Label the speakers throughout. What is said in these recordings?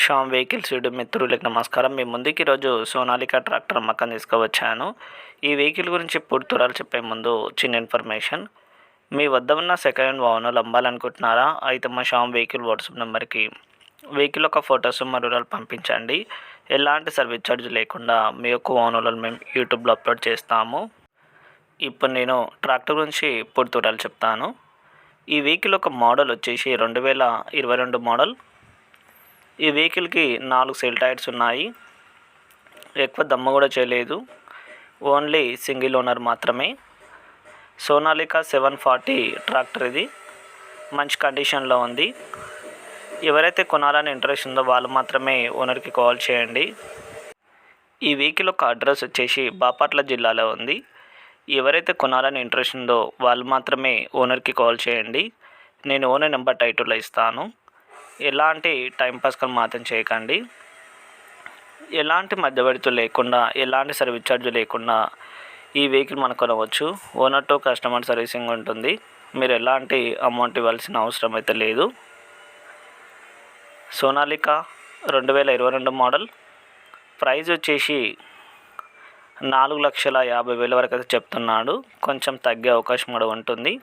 Speaker 1: Shyam vehicles YouTube మిత్రులకు నమస్కారం. మీ ముందుకి ఈరోజు సోనాలికా ట్రాక్టర్ అమ్మకం తీసుకువచ్చాను. ఈ వెహికల్ గురించి పూర్తురాలు చెప్పే ముందు చిన్న ఇన్ఫర్మేషన్. మీ వద్ద ఉన్న సెకండ్ హ్యాండ్ వాహనాలు అమ్మాలనుకుంటున్నారా? అయితే మా శ్యామ్ వెహికల్ వాట్సాప్ నెంబర్కి వెహికల్ యొక్క ఫొటోస్ మరూరాలు పంపించండి. ఎలాంటి సర్వీస్ ఛార్జ్ లేకుండా మీ యొక్క వాహనాలను మేము యూట్యూబ్లో అప్లోడ్ చేస్తాము. ఇప్పుడు నేను ట్రాక్టర్ గురించి పూర్తి చెప్తాను. ఈ వెహికల్ ఒక మోడల్ వచ్చేసి రెండు వేల ఇరవై రెండు మోడల్. ఈ వెహికల్కి నాలుగు సెల్ టైర్స్ ఉన్నాయి. ఎక్కువ దమ్మ కూడా చేయలేదు. ఓన్లీ సింగిల్ ఓనర్ మాత్రమే. సోనాలికా సెవెన్ ఫార్టీ ట్రాక్టర్ ఇది. మంచి కండిషన్లో ఉంది. ఎవరైతే కొనాలని ఇంట్రెస్ట్ ఉందో వాళ్ళు మాత్రమే ఓనర్కి కాల్ చేయండి. ఈ వెహికల్ యొక్క అడ్రస్ వచ్చేసి బాపట్ల జిల్లాలో ఉంది. ఎవరైతే కొనాలని ఇంట్రెస్ట్ ఉందో వాళ్ళు మాత్రమే ఓనర్కి కాల్ చేయండి. నేను ఓనర్ నెంబర్ టైటిల్లో ఇస్తాను. ఎలాంటి టైంపాస్కలు మాత్రం చేయకండి. ఎలాంటి మధ్యవర్తులు లేకుండా ఎలాంటి సర్వీస్ ఛార్జ్ లేకుండా ఈ వెహికల్ మనకు కొనవచ్చు. ఓనర్ టు కస్టమర్ సర్వీసింగ్ ఉంటుంది. మీరు ఎలాంటి అమౌంట్ ఇవ్వాల్సిన అవసరం అయితే లేదు. సోనాలిక రెండు వేల ఇరవై రెండు మోడల్. ప్రైజ్ వచ్చేసి నాలుగు లక్షల యాభై వేల వరకు అయితే చెప్తున్నాడు. కొంచెం తగ్గే అవకాశం కూడా ఉంటుంది.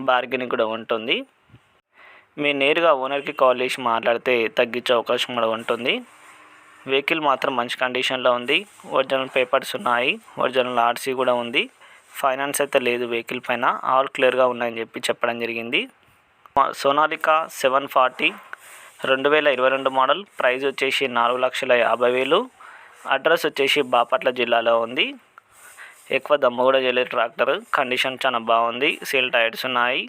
Speaker 1: బార్గెనింగ్ కూడా ఉంటుంది. మీరు నేరుగా ఓనర్కి కాల్ చేసి మాట్లాడితే తగ్గించే అవకాశం కూడా ఉంటుంది. వెహికల్ మాత్రం మంచి కండిషన్లో ఉంది. ఒరిజినల్ పేపర్స్ ఉన్నాయి. ఒరిజినల్ ఆర్సీ కూడా ఉంది. ఫైనాన్స్ అయితే లేదు వెహికల్ పైన. ఆల్ క్లియర్గా ఉన్నాయని చెప్పి చెప్పడం జరిగింది. సోనాలికా సెవెన్ ఫార్టీ రెండు వేల ఇరవై రెండు మోడల్. ప్రైస్ వచ్చేసి నాలుగు లక్షల యాభై వేలు. అడ్రస్ వచ్చేసి బాపట్ల జిల్లాలో ఉంది. ఎక్కువ దమ్ము కూడా చేయలేదు ట్రాక్టర్. కండిషన్ చాలా బాగుంది. సీల్ టైర్స్ ఉన్నాయి.